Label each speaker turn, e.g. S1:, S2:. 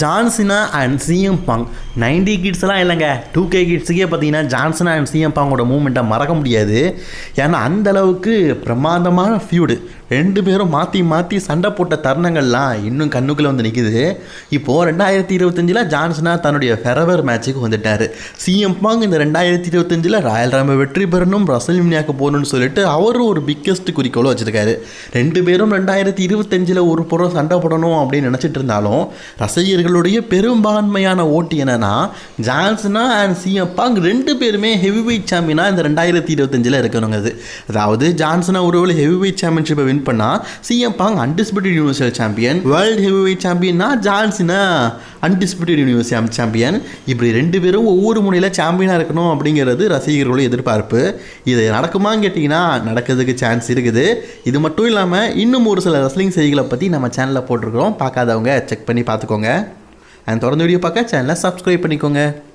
S1: John Cena and CM Punk ninety கிட்ஸ்லாம் இல்லைங்க. Two K கிட்ஸுக்கே பார்த்தீங்கன்னா ஜான்சனா and CM பாங்கோட மூமெண்ட்டை மறக்க முடியாது. ஏன்னா அந்த அளவுக்கு பிரமாதமான ஃபியூடு ரெண்டு பேரும் மாற்றி மாற்றி சண்டை போட்ட தருணங்கள்லாம் இன்னும் கண்ணுக்குள்ளே வந்து நிற்குது இப்போது ரெண்டாயிரத்தி இருபத்தஞ்சில் ஜான்சனா தன்னுடைய ஃபெரவர் மேட்ச்சுக்கு வந்துட்டார். சிஎம் பாங் இந்த ரெண்டாயிரத்தி இருபத்தஞ்சில் ராயல் ராம வெற்றி பெறணும் ரசல்மினியாக்கு போகணும்னு சொல்லிட்டு அவரும் ஒரு பிக்கெஸ்ட் குறிக்கோளும் வச்சுருக்காரு. ரெண்டு பேரும் ரெண்டாயிரத்தி இருபத்தஞ்சில் ஒரு புறம் சண்டை போடணும் அப்படின்னு நினச்சிட்டு இருந்தாலும் இந்தியர்களுடைய பெரும்பான்மையான ஓட்டு என்னன்னா ஜான்சனா அண்ட் சிஎம் பாங் ரெண்டு பேருமே ஹெவி வெயிட் சாம்பியனாக இந்த ரெண்டாயிரத்தி இருபத்தஞ்சில் இருக்கணுங்க அது. அதாவது ஜான்சனா ஒருவேளை ஹெவி வெயிட் சாம்பியன்ஷிப்பை வின் பண்ணால் CM Punk undisputed universal champion world heavyweight சாம்பியன்னா John Cena. Undisputed universe champion இப்படி ரெண்டு பேரும் ஒவ்வொரு முனையில் சாம்பியனாக இருக்கணும் அப்படிங்கிறது ரசிகர்களுடைய எதிர்பார்ப்பு. இது நடக்குமான்னு கேட்டிங்கன்னா நடக்கிறதுக்கு சான்ஸ் இருக்குது. இது மட்டும் இல்லாமல் இன்னும் ஒரு சில ரெஸ்லிங் செய்திகளை பற்றி நம்ம சேனலில் போட்டிருக்கிறோம். பார்க்காதவங்க செக் பண்ணி பார்த்துக்கோங்க. அண்ட் தொடர்ந்து வீடியோ பார்க்க சேனலை சப்ஸ்கிரைப் பண்ணிக்கோங்க.